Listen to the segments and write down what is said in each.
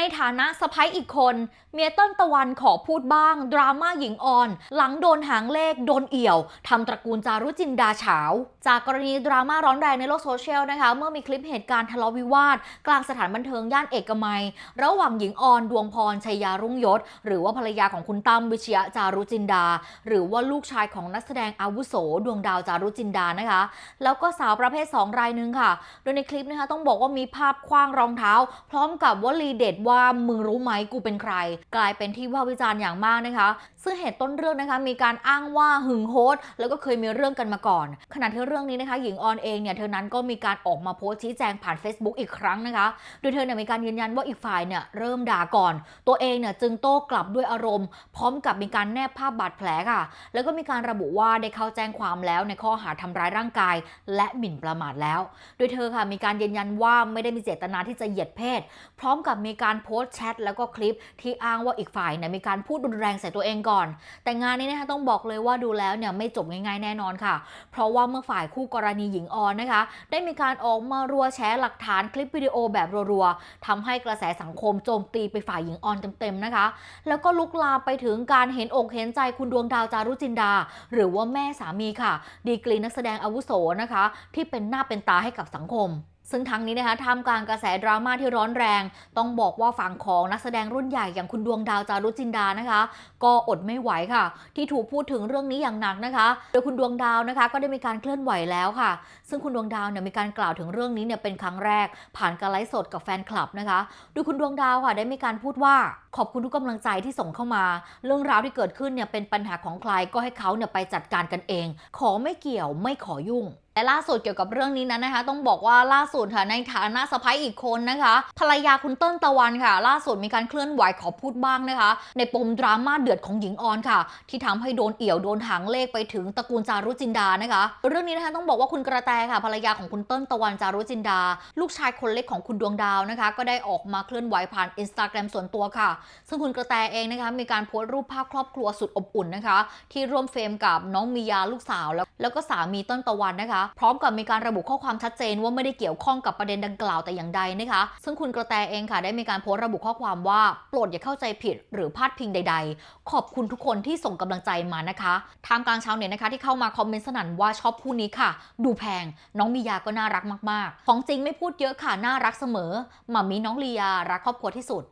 ในฐานะสะพ้ยอีกคนเมียต้นตะวันขอพูดบ้าง ดราม่าหญิงอ่อน หลังโดนหางเลข โดนเอี่ยวทำตระกูลจารุจินดาเฉา จากกรณีดราม่าร้อนแรงในโลกโซเชียลนะคะ เมื่อมีคลิปเหตุการณ์ทะเลาะวิวาท กลางสถานบันเทิงย่านเอกมัย ระหว่างหญิงอ่อนดวงพรชัยยารุ่งยศ หรือว่าภรรยาของคุณตั้มวิเชียจารุจินดา หรือว่าลูกชายของนักแสดงอาวุโส ดวงดาวจารุจินดานะคะ แล้วก็สาวประเภท 2 รายหนึ่งค่ะ โดยในคลิปนะคะต้องบอกว่ามีภาพคว้างรองเท้า พร้อมกับวลีเด็ดว่ามึงรู้ไหมกูเป็นใครกลายเป็นที่ว่าวิจารณ์อย่างมากนะคะ ซึ่งเหตุต้นเรื่องนะคะมีการอ้างว่าหึงโฮสแล้วก็เคยมีเรื่องกันมาก่อน ขณะที่เรื่องนี้นะคะ หญิงออนเองเนี่ยเธอนั้นก็มีการออกมาโพสต์ชี้แจงผ่าน Facebook อีกครั้งนะคะ โดยเธอเนี่ยมีการยืนยันว่าอีกฝ่ายเนี่ยเริ่มด่าก่อน ตัวเองเนี่ยจึงโต้กลับด้วยอารมณ์ พร้อมกับมีการแนบภาพบาดแผลค่ะ แล้วก็มีการระบุว่าได้เข้าแจ้งความแล้วในข้อหาทำร้ายร่างกาย และหมิ่นประมาทแล้ว โดยเธอค่ะมีการยืนยันว่าไม่ได้มีเจตนาที่จะเหยียดเพศ พร้อมกับมีการโพสต์แชทแล้วก็คลิปที่อ้างว่าอีกฝ่ายเนี่ยมีการพูดรุนแรงใส่ตัวเองก่อน แต่งานนี้นะคะต้องบอกเลยว่าดูแล้วเนี่ยไม่จบง่ายๆแน่นอนค่ะ เพราะว่าเมื่อฝ่ายคู่กรณีหญิงออนนะคะ ได้มีการออกมารัวแชร์หลักฐานคลิปวิดีโอแบบรัวๆทำให้กระแสสังคมโจมตีไปฝ่ายหญิงออนเต็มๆนะคะ แล้วก็ลุกลามไปถึงการเห็นอกเห็นใจคุณดวงดาวจารุจินดา หรือว่าแม่สามีค่ะ ดีกรีนักแสดงอาวุโสนะคะ ที่เป็นหน้าเป็นตาให้กับสังคม ซึ่งทั้งนี้นะคะท่ามกลางกระแสดราม่าที่ร้อนแรง ต้องบอกว่าฝั่งของนักแสดงรุ่นใหญ่อย่างคุณดวงดาวจารุจินดานะคะ ก็อดไม่ไหวค่ะ ที่ถูกพูดถึงเรื่องนี้อย่างหนักนะคะ โดยคุณดวงดาวนะคะ ก็ได้มีการเคลื่อนไหวแล้วค่ะ ซึ่งคุณดวงดาวเนี่ยมีการกล่าวถึงเรื่องนี้เนี่ยเป็นครั้งแรก ผ่านการไลฟ์สดกับแฟนคลับนะคะ โดยคุณดวงดาวค่ะ ได้มีการพูดว่าขอบคุณทุกกำลังใจที่ส่งเข้ามา เรื่องราวที่เกิดขึ้นเนี่ยเป็นปัญหาของใครก็ให้เขาเนี่ยไปจัดการกันเอง ขอไม่เกี่ยวไม่ขอยุ่ง แต่ล่าสุดเกี่ยวกับเรื่องนี้นั้นนะคะ ต้องบอกว่าล่าสุดค่ะในฐานะสะพ้ายอีกคนนะคะ ภรรยาคุณเต้นตะวันค่ะ ล่าสุดมีการเคลื่อนไหวขอพูดบ้างนะคะ ในปมดราม่าเดือดของหญิงออนค่ะ ที่ทำให้โดนเอี่ยวโดนหางเลขไปถึงตระกูลจารุจินดานะคะ เรื่องนี้นะคะต้องบอกว่าคุณกระแตค่ะภรรยาของคุณเต้นตะวันจารุจินดา ลูกชายคนเล็กของคุณดวงดาวนะคะ ก็ได้ออกมาเคลื่อนไหวผ่านอินสตาแกรมส่วนตัวค่ะ ซึ่งคุณกระแตเองนะคะมีการโพสต์รูปภาพครอบครัวสุดอบอุ่นนะคะ ที่ร่วมเฟรมกับน้องมียาลูกสาวแล้วแล้วก็สามีต้นตะวันนะคะพร้อมกับมีการระบุข้อความชัดเจนว่าไม่ได้เกี่ยวข้องกับประเด็นดังกล่าวแต่อย่างใดนะคะ ซึ่งคุณกระแตเองค่ะได้มีการโพสต์ระบุข้อความว่าโปรดอย่าเข้าใจผิดหรือพาดพิงใด ๆ ขอบคุณทุกคนที่ส่งกำลังใจมานะคะท่ามกลางชาวเน็ตนะคะที่เข้ามาคอมเมนต์สนั่นว่าชอบคู่นี้ค่ะ ดูแพงน้องมียาก็น่ารักมากๆ ของจริงไม่พูดเยอะค่ะน่ารักเสมอหมามีน้องลียารักครอบครัวที่สุด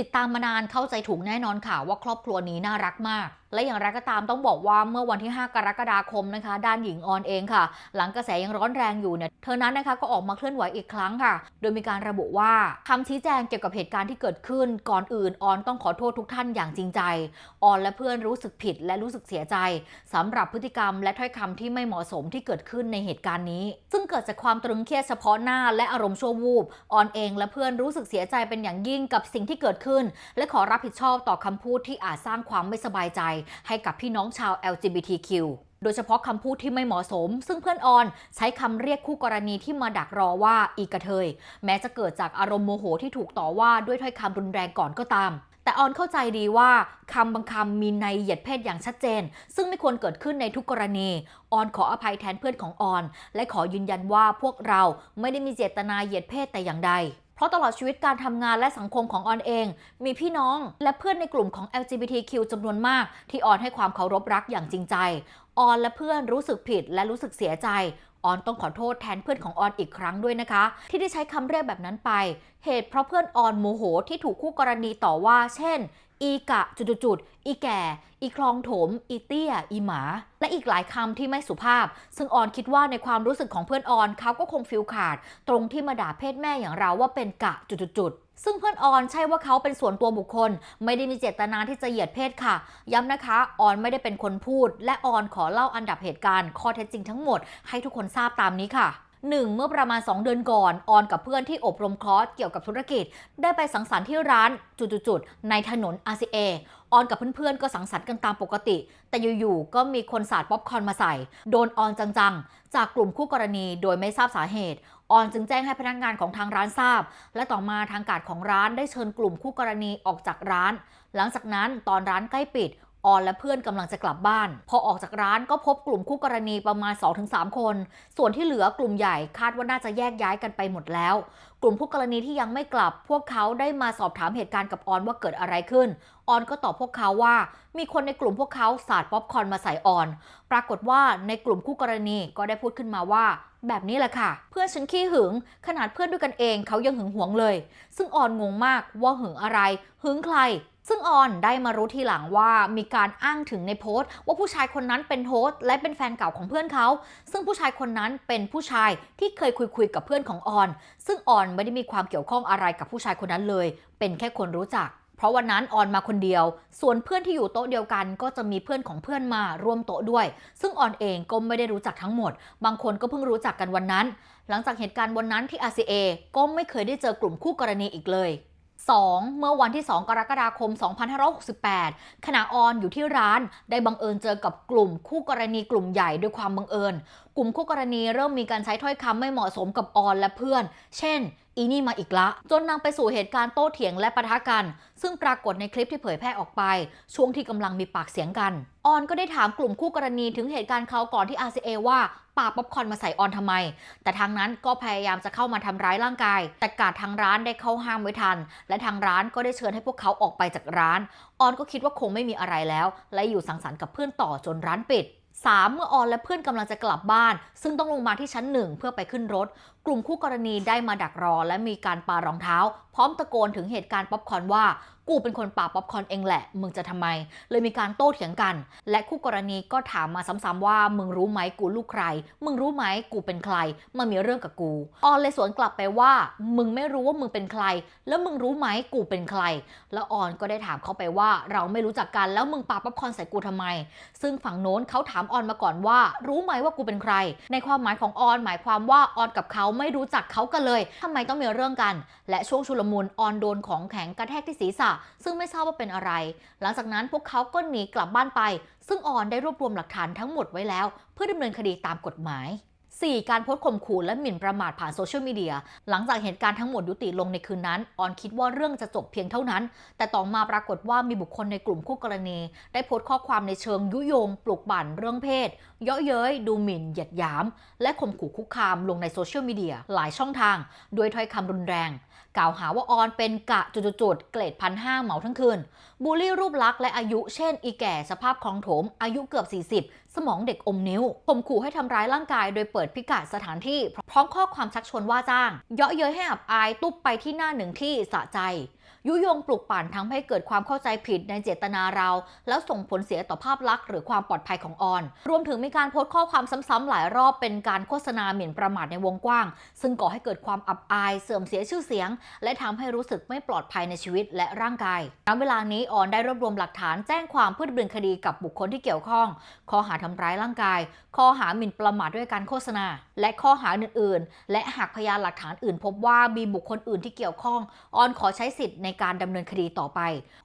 ติดตามมานานเข้าใจถูกแน่นอนค่ะว่าครอบครัวนี้น่ารักมาก และอย่างไรก็ตามต้องบอกว่าเมื่อวันที่ 5 กรกฎาคมนะคะ ด้านหญิงออนเองค่ะ หลังกระแสยังร้อนแรงอยู่เนี่ยเธอนั้นนะคะก็ออกมาเคลื่อนไหวอีกครั้งค่ะ โดยมีการระบุว่าคำชี้แจงเกี่ยวกับเหตุการณ์ที่เกิดขึ้นก่อนอื่นออนต้องขอโทษทุกท่านอย่างจริงใจออนและเพื่อนรู้สึกผิดและรู้สึกเสียใจสำหรับพฤติกรรม และถ้อยคำที่ไม่เหมาะสมที่เกิดขึ้นในเหตุการณ์นี้ ซึ่งเกิดจากความตรึงเครียดเฉพาะหน้าและอารมณ์ชั่ววูบออนเองและเพื่อนรู้สึกเสียใจเป็นอย่างยิ่งกับสิ่งที่เกิดขึ้น และขอรับผิดชอบต่อคำพูดที่อาจสร้างความไม่สบายใจให้กับพี่น้องชาว LGBTQ โดยเฉพาะคำพูดที่ไม่เหมาะสม ซึ่งเพื่อนออนใช้คำเรียกคู่กรณีที่มาดักรอว่าอีกระเทย แม้จะเกิดจากอารมณ์โมโหที่ถูกต่อว่าด้วยถ้อยคำรุนแรงก่อนก็ตาม แต่ออนเข้าใจดีว่าคำบางคำมีในเหยียดเพศอย่างชัดเจน ซึ่งไม่ควรเกิดขึ้นในทุกกรณี ออนขออภัยแทนเพื่อนของออน และขอยืนยันว่าพวกเราไม่ได้มีเจตนาเหยียดเพศแต่อย่างใด เพราะตลอดชีวิตการทำงานและสังคมของออนเอง มีพี่น้องและเพื่อนในกลุ่มของ LGBTQ จำนวนมาก ที่ออนให้ความเคารพรักอย่างจริงใจ ออนและเพื่อนรู้สึกผิดและรู้สึกเสียใจออนต้องขอโทษแทนเพื่อนของออนอีกครั้งด้วยนะคะ ที่ได้ใช้คำเรียกแบบนั้นไป เหตุเพราะเพื่อนออนโมโหที่ถูกคู่กรณีต่อว่า เช่น อีกะจุดๆอีแก่ อีคลองโถม อีเตี้ย อีหมา และอีกหลายคำที่ไม่สุภาพ ซึ่งออนคิดว่าในความรู้สึกของเพื่อนออนเขาก็คงฟิลขาด ตรงที่มาด่าเพศแม่อย่างเราว่าเป็นกะจุดๆๆซึ่งเพื่อนออนใช่ว่าเขาเป็นส่วนตัวบุคคล ไม่ได้มีเจตนาที่จะเหยียดเพศค่ะ ย้ำนะคะ ออนไม่ได้เป็นคนพูด และออนขอเล่าอันดับเหตุการณ์ข้อเท็จจริงทั้งหมดให้ทุกคนทราบตามนี้ค่ะ 1. เมื่อประมาณ 2 เดือนก่อน ออนกับเพื่อนที่อบรมคอร์สเกี่ยวกับธุรกิจ ได้ไปสังสรรค์ที่ร้านจุดๆในถนน RCA ออนกับเพื่อนๆ ก็สังสรรค์กันตามปกติ แต่อยู่ๆ ก็มีคนสาดป๊อปคอร์นมาใส่ โดนออนจังๆ จากกลุ่มคู่กรณีโดยไม่ทราบสาเหตุ ออนจึงแจ้งให้พนักงานของทางร้านทราบ และต่อมาทางการของร้านได้เชิญกลุ่มคู่กรณีออกจากร้าน หลังจากนั้นตอนร้านใกล้ปิด ออนและเพื่อนกำลังจะกลับบ้าน พอออกจากร้านก็พบกลุ่มคู่กรณีประมาณ 2-3 คน ส่วนที่เหลือกลุ่มใหญ่คาดว่าน่าจะแยกย้ายกันไปหมดแล้ว กลุ่มคู่กรณีที่ยังไม่กลับ พวกเขาได้มาสอบถามเหตุการณ์กับออนว่าเกิดอะไรขึ้น ออนก็ตอบพวกเขาว่า มีคนในกลุ่มพวกเขาสาดป๊อปคอร์นมาใส่ออน ปรากฏว่าในกลุ่มคู่กรณีก็ได้พูดขึ้นมาว่า แบบนี้แหละค่ะ เพื่อนฉันขี้หึง ขนาดเพื่อนด้วยกันเองเขายังหึงหวงเลย ซึ่งออนงงมากว่าหึงอะไร หึงใคร ซึ่งออนได้มารู้ทีหลังว่ามีการอ้างถึงในโพสต์ ว่าผู้ชายคนนั้นเป็นโฮสต์และเป็นแฟนเก่าของเพื่อนเขา ซึ่งผู้ชายคนนั้นเป็นผู้ชายที่เคยคุยคุยๆกับเพื่อนของออน ซึ่งออนไม่ได้มีความเกี่ยวข้องอะไรกับผู้ชายคนนั้นเลย เป็นแค่คนรู้จัก ราะวันนั้นออนมาคนเดียว ส่วนเพื่อนที่อยู่โต๊ะเดียวกัน ก็จะมีเพื่อนของเพื่อนมาร่วมโต๊ะด้วย ซึ่งออนเองก็ไม่ได้รู้จักทั้งหมด บางคนก็เพิ่งรู้จักกันวันนั้น หลังจากเหตุการณ์วันนั้นที่ RCA ก็ไม่เคยได้เจอกลุ่มคู่กรณีอีกเลย 2. เมื่อวันที่ 2 กรกฎาคม 2568 ขณะออนอยู่ที่ร้าน ได้บังเอิญเจอกับกลุ่มคู่กรณีกลุ่มใหญ่ด้วยความบังเอิญ กลุ่มคู่กรณีเริ่มมีการใช้ถ้อยคำไม่เหมาะสมกับออนและเพื่อน เช่น อีนี่มาอีกละ จนนำไปสู่เหตุการณ์โต้เถียงและปะทะกัน ซึ่งปรากฏในคลิปที่เผยแพร่ออกไป ช่วงที่กำลังมีปากเสียงกัน ออนก็ได้ถามกลุ่มคู่กรณีถึงเหตุการณ์เขาก่อนที่ RCA ว่าปาป๊อปคอนมาใส่ออนทำไม แต่ทางนั้นก็พยายามจะเข้ามาทำร้ายร่างกาย แต่กาดทางร้านได้เข้าห้ามไว้ทัน และทางร้านก็ได้เชิญให้พวกเขาออกไปจากร้าน ออนก็คิดว่าคงไม่มีอะไรแล้ว และอยู่สังสรรค์กับเพื่อนต่อจนร้านปิด 3. เมื่อออนและเพื่อนกำลังจะกลับบ้าน ซึ่งต้องลงมาที่ชั้นหนึ่งเพื่อไปขึ้นรถ กลุ่มคู่กรณีได้มาดักรอ และมีการปารองเท้า พร้อมตะโกนถึงเหตุการณ์ป๊อปคอนว่า กูเป็นคนปาป๊อปคอนเองแหละ มึงจะทำไม เลยมีการโต้เถียงกัน และคู่กรณีก็ถามมาซ้ำๆว่า มึงรู้ไหมกูลูกใคร มึงรู้ไหมกูเป็นใครมามีเรื่องกับกู ออนเลยสวนกลับไปว่า มึงไม่รู้ว่ามึงเป็นใคร แล้วมึงรู้ไหมกูเป็นใคร แล้วออนก็ได้ถามเขาไปว่า เราไม่รู้จักกันแล้วมึงปาป๊อปคอนใส่กูทำไม ซึ่งฝั่งโน้นเขาถามออนมาก่อนว่า รู้ไหมว่ากูเป็นใคร ในความหมายของออนหมายความว่าออนกับเขาไม่รู้จักเขากันเลยทำไมต้องมีเรื่องกัน และช่วงชุลมุนออนโดนของแข็งกระแทกที่ศีรษะซึ่งไม่ทราบว่าเป็นอะไร หลังจากนั้นพวกเขาก็หนีกลับบ้านไป ซึ่งออนได้รวบรวมหลักฐานทั้งหมดไว้แล้ว เพื่อดำเนินคดีตามกฎหมาย 4. การโพสต์ข่มขู่และหมิ่นประมาทผ่านโซเชียลมีเดีย หลังจากเหตุการณ์ทั้งหมดยุติลงในคืนนั้น ออนคิดว่าเรื่องจะจบเพียงเท่านั้น แต่ต่อมาปรากฏว่ามีบุคคลในกลุ่มคู่กรณี ได้โพสต์ข้อความในเชิงยุยง ปลุกปั่นเรื่องเพศ เยาะเย้ย ดูหมิ่น เหยียดหยาม และข่มขู่คุกคามลงในโซเชียลมีเดียหลายช่องทาง ด้วยถ้อยคำรุนแรง กล่าวหาว่าออนเป็นกะจุดๆเกรดพันห้าเหมาทั้งคืน บูลลี่รูปลักษณ์และอายุ เช่น อีแก่สภาพคลองโถม อายุเกือบ 40 สมองเด็กอมนิ้วข่มขู่ให้ทำร้ายร่างกายโดยเปิดพิกัดสถานที่ พร้อมข้อความชักชวนว่าจ้าง เยาะเย้ยให้อับอายตุ๊บไปที่หน้าหนึ่งที่สะใจ ยุยงปลุกปั่นทำให้เกิดความเข้าใจผิดในเจตนาเรา แล้วส่งผลเสียต่อภาพลักษณ์หรือความปลอดภัยของออน รวมถึงมีการโพสต์ข้อความซ้ำๆหลายรอบเป็นการโฆษณาหมิ่นประมาทในวงกว้าง ซึ่งก่อให้เกิดความอับอาย เสื่อมเสียชื่อเสียง และทำให้รู้สึกไม่ปลอดภัยในชีวิตและร่างกายณเวลานี้ออนได้รวบรวมหลักฐานแจ้งความเพื่อดำเนินคดีกับบุคคลที่เกี่ยวข้อง ข้อหาทำร้ายร่างกาย ข้อหาหมิ่นประมาทด้วยการโฆษณา และข้อหาอื่น ๆ และหากพยานหลักฐานอื่น พบว่ามีบุคคลอื่นที่เกี่ยวข้องออนขอใช้สิทธิ์ในการดำเนินคดีต่อไป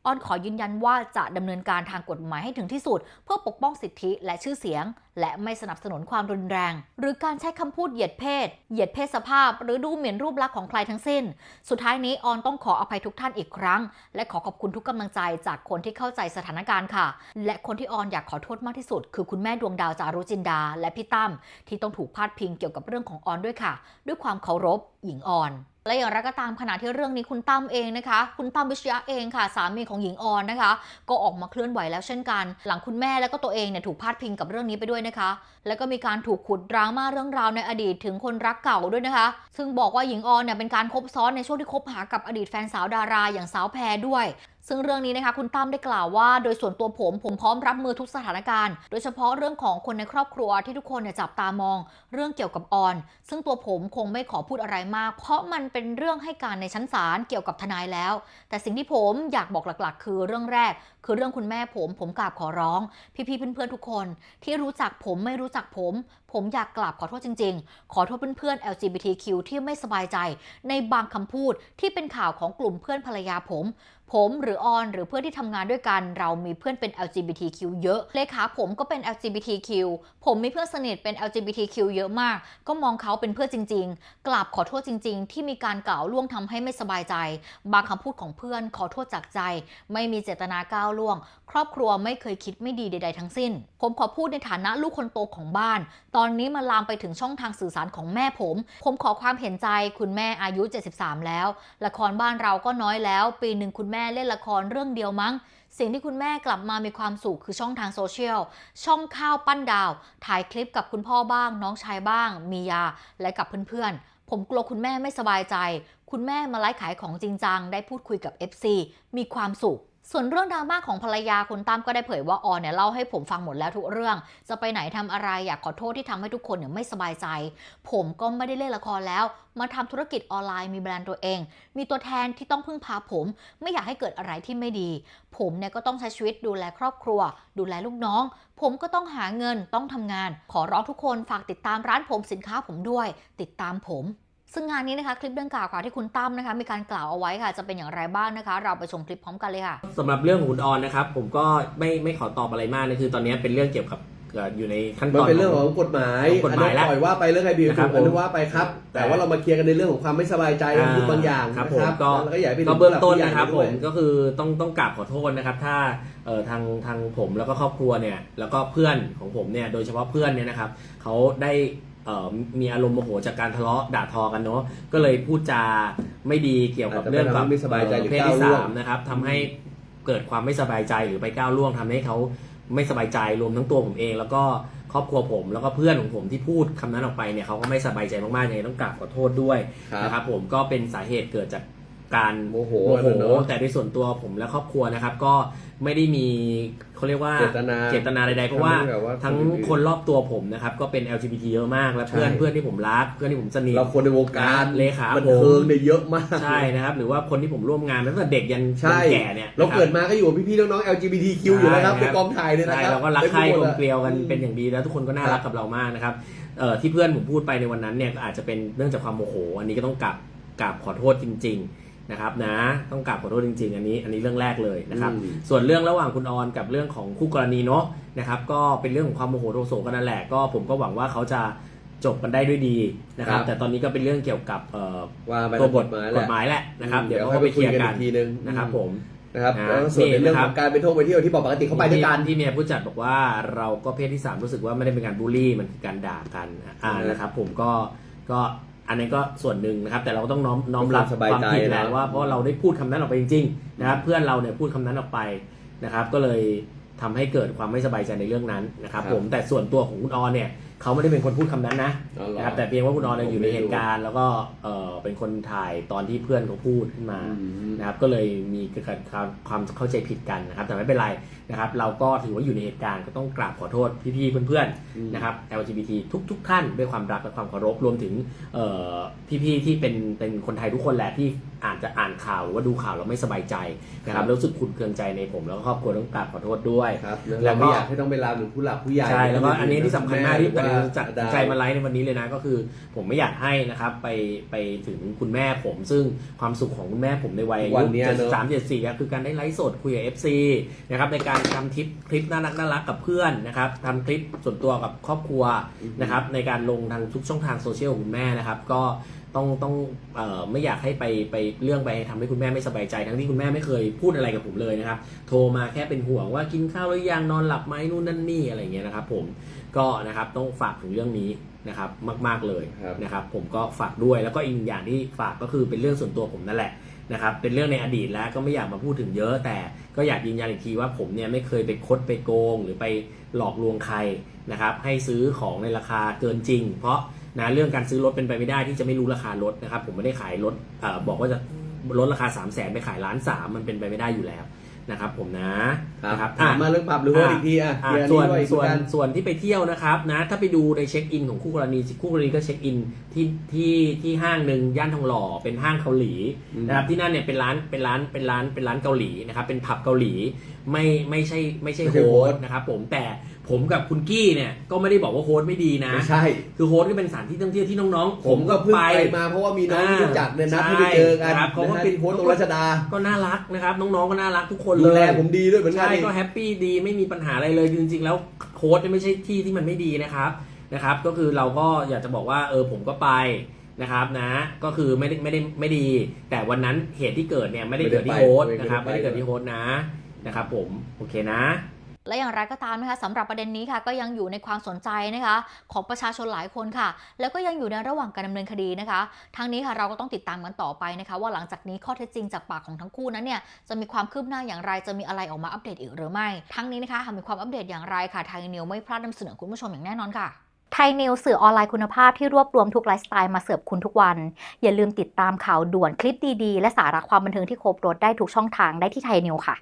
ออนขอยืนยันว่าจะดำเนินการทางกฎหมายให้ถึงที่สุด เพื่อปกป้องสิทธิและชื่อเสียง และไม่สนับสนุนความรุนแรง หรือการใช้คำพูดเหยียดเพศ เหยียดเพศสภาพ หรือดูหมิ่นรูปลักษณ์ของใครทั้งสิ้น สุดท้ายนี้ออนต้องขออภัยทุกท่านอีกครั้ง และขอขอบคุณทุกกำลังใจจากคนที่เข้าใจสถานการณ์ค่ะ และคนที่ออนอยากขอโทษมากที่สุด คือคุณแม่ดวงดาวจารุจินดา และพี่ตั้มที่ต้องถูกพาดพิงเกี่ยวกับเรื่องของออนด้วยค่ะ ด้วยความเคารพหญิงออน และอย่างไรก็ตามขณะที่เรื่องนี้คุณตั้มเองนะคะ คุณตั้มวิชยะเองค่ะ สามีของหญิงออนนะคะ ก็ออกมาเคลื่อนไหวแล้วเช่นกัน หลังคุณแม่และก็ตัวเองเนี่ยถูกพาดพิงกับเรื่องนี้ไปด้วยนะคะ แล้วก็มีการถูกขุดดราม่าเรื่องราวในอดีตถึงคนรักเก่าด้วยนะคะ ซึ่งบอกว่าหญิงออนเนี่ยเป็นการคบซ้อนในช่วงที่คบหากับอดีตแฟนสาวดาราอย่างสาวแพรด้วย ซึ่งเรื่องนี้นะคะคุณตั้มได้กล่าวว่า โดยส่วนตัวผมผมพร้อมรับมือทุกสถานการณ์ โดยเฉพาะเรื่องของคนในครอบครัวที่ทุกคนเนี่ยจับตามอง เรื่องเกี่ยวกับออน ซึ่งตัวผมคงไม่ขอพูดอะไรมาก เพราะมันเป็นเรื่องให้การในชั้นศาลเกี่ยวกับทนายแล้ว แต่สิ่งที่ผมอยากบอกหลักๆ คือเรื่องแรก คือเรื่องคุณแม่ผมผมกราบขอร้อง พี่ๆเพื่อนๆทุกคน ที่รู้จักผมไม่รู้จักผม ผมอยากกราบขอโทษจริง ๆ ขอโทษเพื่อนๆ LGBTQ ที่ไม่สบายใจ ในบางคำพูดที่เป็นข่าวของกลุ่มเพื่อนภรรยาผม ผมหรือออนหรือเพื่อนที่ทำงานด้วยกัน เรามีเพื่อนเป็น LGBTQ เยอะ เลขาผมก็เป็น LGBTQ ผมมีเพื่อนสนิทเป็น LGBTQ เยอะมาก ก็มองเขาเป็นเพื่อนจริง ๆ กราบขอโทษจริง ๆ ที่มีการกล่าวล่วงทำให้ไม่สบายใจ บางคำพูดของเพื่อนขอโทษจากใจ ไม่มีเจตนาก้าวล่วง ครอบครัวไม่เคยคิดไม่ดีใด ๆ ทั้งสิ้น ผมขอพูดในฐานะลูกคนโตของบ้าน ตอนนี้มันลามไปถึงช่องทางสื่อสารของแม่ผม ผมขอความเห็นใจคุณแม่อายุ 73 แล้ว ละครบ้านเราก็น้อยแล้ว ปีหนึ่งคุณแม่เล่นละครเรื่องเดียวมั้ง สิ่งที่คุณแม่กลับมามีความสุขคือช่องทางโซเชียล ช่องข้าวปั้นดาว ถ่ายคลิปกับคุณพ่อบ้าง น้องชายบ้าง มียา และกับเพื่อนๆ ผมกลัวคุณแม่ไม่สบายใจ คุณแม่มาไลฟ์ขายของจริงจัง ได้พูดคุยกับ FC มีความสุข ส่วนเรื่องดราม่าของภรรยาคุณตั้มก็ได้เผยว่าออนเนี่ยเล่าให้ผมฟังหมดแล้วทุกเรื่อง จะไปไหนทำอะไรอยากขอโทษที่ทำให้ทุกคนเนี่ยไม่สบายใจ ผมก็ไม่ได้เล่นละครแล้ว มาทำธุรกิจออนไลน์มีแบรนด์ตัวเอง มีตัวแทนที่ต้องพึ่งพาผม ไม่อยากให้เกิดอะไรที่ไม่ดี ผมเนี่ยก็ต้องใช้ชีวิตดูแลครอบครัว ดูแลลูกน้อง ผมก็ต้องหาเงินต้องทำงาน ขอร้องทุกคนฝากติดตามร้านผมสินค้าผมด้วย ติดตามผม ซึ่งงานนี้นะคะคลิปดังกล่าวค่ะที่คุณตั้มนะคะมีการกล่าวเอาไว้ค่ะจะเป็นอย่างไรบ้างนะคะ เราไปชมคลิปพร้อมกันเลยค่ะสำหรับเรื่องของคุณออนนะครับ ผมก็ไม่ไม่ขอตอบอะไรมากนะคือตอนนี้เป็นเรื่องเกี่ยวกับเอ่ออยู่ในขั้นตมันอนเป็นเรื่องของกฎหมายของกฎหมายอันแล้วนั้นปล่อยว่าไปเรื่องใครผิดนะครัถูบกอันนั้นผมว่าไปครับแต่แต่ว่าเรามาเคลียร์กันในเรื่องของความไม่สบายใจอ่าพูดบางอย่างครับนะผมครับก็แล้วก็อย่าให้ไปก็เบื้องต้นผู้หลันะครับผู้ผใหญ่มด้วยก็คือต้องต้องกราบขอโทษนะครับ ถ้าเอ่อทางทางผมแล้วก็ครอบครัวเนี่ยแล้วก็เพื่อนของผมเนี่ยโดยเฉพาะเพื่อนเนี่ยนะครับเขาได้เอ่อ มีอารมณ์โมโหจากการทะเลาะด่าทอกันเนาะก็เลยพูดจาไม่ดีเกี่ยวกับอาจจะเรื่องกับทำให้ไม่สบายใจหรือเพศที่ก้าวล่วงสามนะครับทำให้เกิดความไม่สบายใจหรือไปก้าวล่วงทำให้เขาไม่สบายใจรวมทั้งตัวผมเอง แล้วก็ครอบครัวผมแล้วก็เพื่อนของผมที่พูดคำนั้นออกไปเนี่ยเขาก็ไม่สบายใจมากๆยังไงต้องกราบขอโทษด้วยครับนะครับผมก็เป็นสาเหตุเกิดจาก การโมโหโมโหอะเนอะแต่ในส่วนตัวผมและครอบครัวนะครับ ก็ไม่ได้มีเขาเรียกว่าเจตนาเจตนาใดๆเพราะว่าทำให้แบบว่าทั้งคนอื่นคนรอบตัวผมนะครับ ก็เป็น LGBT เยอะมากและเพื่อนใช่ เพื่อนที่ผมรัก เพื่อนที่ผมสนิท เราคนในวงการเลขาบันผมเทิงเนี่ยเยอะมาก ใช่นะครับ หรือว่าคนที่ผมร่วมงานตั้งแต่เด็กยันใช่ ยันแก่เนี่ยเรานะครับเกิดมาก็อยู่กับพี่ๆน้องๆ LGBTQ อยู่นะครับใช่ในกองถ่ายเนี่ยนะใช่ครับเราก็รักใคร่ได้กลพูดหมดเกลียวกันอืมเป็นอย่างดีแล้วทุกคนก็น่าครับรักกับเรามากนะครับเอ่อที่เพื่อนผมพูดไปในวันนั้นเนี่ยก็อาจจะเป็นเรื่องจากความโมโห อันนี้ก็ต้องกราบกราบขอโทษจริง ๆ นะครับนะต้องกราบขอโทษจริงๆ อันนี้อันนี้เรื่องแรกเลยนะครับอืมส่วนเรื่องระหว่างคุณออนกับเรื่องของคู่กรณีเนาะนะครับก็เป็นเรื่องของความโมโหโทโสกันนั่นแหละก็ผมก็หวังว่าเขาจะจบกันได้ด้วยดีนะครับครับแต่ตอนนี้ก็เป็นเรื่องเกี่ยวกับเอ่อว่าไปตัวบทหมายกแหฎละหมายแหละนะครับ เดี๋ยวให้เขาไปไปเคคุลียยร์กันกัอีนกทีนึงนะครับผมนะครับนะแล้วส่วนในนี่เรื่องนะคขรับองการไปท่องไปเที่ยวที่ปกติเขาไปด้วยกันที่ที่เมียผู้จัดบอกว่าเราก็เพศที่สามรู้สึกว่าไม่ได้เป็นการบูลลี่มันคือการด่ากันอ่าเออนะครับผมก็ก็ อันนั้นก็ส่วนหนึ่งนะครับ แต่เราก็ต้องน้อมน้อมรับเพื่อความสบายความใจผิดแหละนะ ว่าเพราะเราได้พูดคำนั้นออกไปจริงๆนะครับ เพื่อนเราเนี่ยพูดคำนั้นออกไปนะครับ ก็เลยทำให้เกิดความไม่สบายใจในเรื่องนั้นนะครับผมแต่ส่วนตัวของคุณออนเนี่ยเขาไม่ได้เป็นคนพูดคำนั้นนะอ๋อเหรอนะครับแต่เพียงว่าคุณออนเนี่ยอยู่ในผมไม่รู้ เหตุการณ์ แล้วก็เออเป็นคนถ่ายตอนที่เพื่อนเขาพูดขึ้นมา อืม นะครับก็เลยมีเกิดความความเข้าใจผิดกันนะครับแต่ไม่เป็นไร นะครับเราก็ถือว่าอยู่ในเหตุการณ์ก็ต้องกราบขอโทษพี่ๆเพื่อนอืมๆนะครับ LGBT ทุกๆ ท่านด้วยความรักและความเคารพรวมถึงเอ่อพี่ๆที่เป็นเป็นคนไทยทุกคนแหละที่อาจจะอ่านข่าวหรือว่าดูข่าวแล้วไม่สบายใจนะครับแล้วรู้สึกขุ่นเคืองใจในผมแล้วก็ครอบครัวต้องกราบขอโทษด้วยครับแล้แล้ววก็ไม่อยากให้ต้องไปลามถึงผู้หลักผู้ใหญ่ใช่แล้วก็อันนี้ที่สำคัญมากที่ตัดแม่จัดดาวใจมาไลฟ์ในวันนี้เลยนะก็คือ ผมไม่อยากให้นะครับไปไปถึงคุณแม่ผม ซึ่งความสุขของคุณแม่ผมในวัยอาวัยุนเนี้ยเจ็ดเนอะสามเจ็ดสี่คือการได้ไลฟ์สดคุยกับ FC นะครับในการทำคลิปคลิปน่ารักน่ารักกับเพื่อนนะครับทำคลิปส่วนตัวกับครอบครัวนะครับในการลงทางทุกช่องทางโซเชียลของคุณแม่นะครับก็ต้องต้องเอ่อไม่อยากให้ไปไปเรื่องไปทำให้คุณแม่ไม่สบายใจ ทั้งที่คุณแม่ไม่เคยพูดอะไรกับผมเลยนะครับ โทรมาแค่เป็นห่วงว่ากินข้าวหรือยังนอนหลับไหมนู่นนั่นนี่อะไรอย่างเงี้ยนะครับ ผมก็นะครับต้องฝากถึงเรื่องนี้นะครับมาก ๆเลยครับนะครับ ผมก็ฝากด้วยแล้วก็อีกหนึ่งอย่างที่ฝากก็คือเป็นเรื่องส่วนตัวผมนั่นแหละ นะครับเป็นเรื่องในอดีตแล้วก็ไม่อยากมาพูดถึงเยอะ แต่ก็อยากยืนยันอีกทีว่าผมเนี่ยไม่เคยไปคดไปโกง หรือไปหลอกลวงใครนะครับให้ซื้อของในราคาเกินจริง เพราะนะเรื่องการซื้อรถเป็นไปไม่ได้ที่จะไม่รู้ราคารถนะครับผมไม่ได้ขายรถเอ่อบอกว่าจะลดราคา3 0 0แสนไปขายล้านสามมันเป็นไปไม่ได้อยู่แล้ว นะครับผมนะครับนะครับถามมาเรื่องปรับหรือว่าอีกทีอะอะเดี๋ยส่วนด้วยส่วนกันส่วนที่ไปเที่ยวนะครับนะถ้าไปดูในเช็คอินของคู่กรณีคู่กรณีก็เช็คอินที่ที่ที่ห้างหนึ่งย่านทองหล่อเป็นห้างเกาหลีอืมนะครับที่นั่นเนี่ยเป็นร้านเป็นร้านเป็นร้านเป็นร้านเกาหลีนะครับเป็นผับเกาหลีไม่ไม่ใช่ไม่ใช่โฮสต์นะครับผมแต่ ผมกับคุณกี้เนี่ยก็ไม่ได้บอกว่าโฮสต์ไม่ดีนะ ไม่ใช่ คือโฮสต์ก็เป็นสถานที่ท่องเที่ยวที่น้องๆผมก็เพิ่งไปมาเพราะว่ามีน้องอ่ารู้จักเนี่ยนัดใช่ให้ไปเจอกันครับเขาก็นะฮะเป็น ที่โพสต์ตรงรัชดาก็น่ารักนะครับ น้องๆก็น่ารักทุกคนเลยดูแลผมดีด้วยเหมือนกันใช่นี่ ก็แฮปปี้ดีไม่มีปัญหาอะไรเลยจริงๆ แล้วโค้ดเนี่ยไม่ใช่ที่ที่มันไม่ดีนะครับนะครับ ก็คือเราก็อยากจะบอกว่าเออผมก็ไปนะครับนะ ก็คือไม่ได้ไม่ได้ไม่ดี แต่วันนั้นเหตุที่เกิดเนี่ยไม่ได้เกิดที่โค้ดนะครับไม่ได้เกิดที่โค้ดนะนะครับ ผมโอเคนะ และอย่างไรก็ตามนะคะสำหรับประเด็นนี้ค่ะก็ยังอยู่ในความสนใจนะคะ ของประชาชนหลายคนค่ะ แล้วก็ยังอยู่ในระหว่างการดำเนินคดีนะคะ ทั้งนี้ค่ะเราก็ต้องติดตามกันต่อไปนะคะ ว่าหลังจากนี้ข้อเท็จจริงจากปากของทั้งคู่นั้นเนี่ยจะมีความคืบหน้าอย่างไรจะมีอะไรออกมาอัปเดตอีกหรือไม่ ทั้งนี้นะคะหากมีความอัปเดตอย่างไรค่ะไทยนิวไม่พลาดนำเสนอคุณผู้ชมอย่างแน่นอนค่ะไทยนิวสื่อออนไลน์คุณภาพที่รวบรวมทุกไลฟ์สไตล์มาเสิร์ฟคุณทุกวัน อย่าลืมติดตามข่าวด่วนคลิปดีๆ และสาระความบันเทิงที่ครบรถได้ทุกช่องทางได้ที่ไทยนิวค่ะ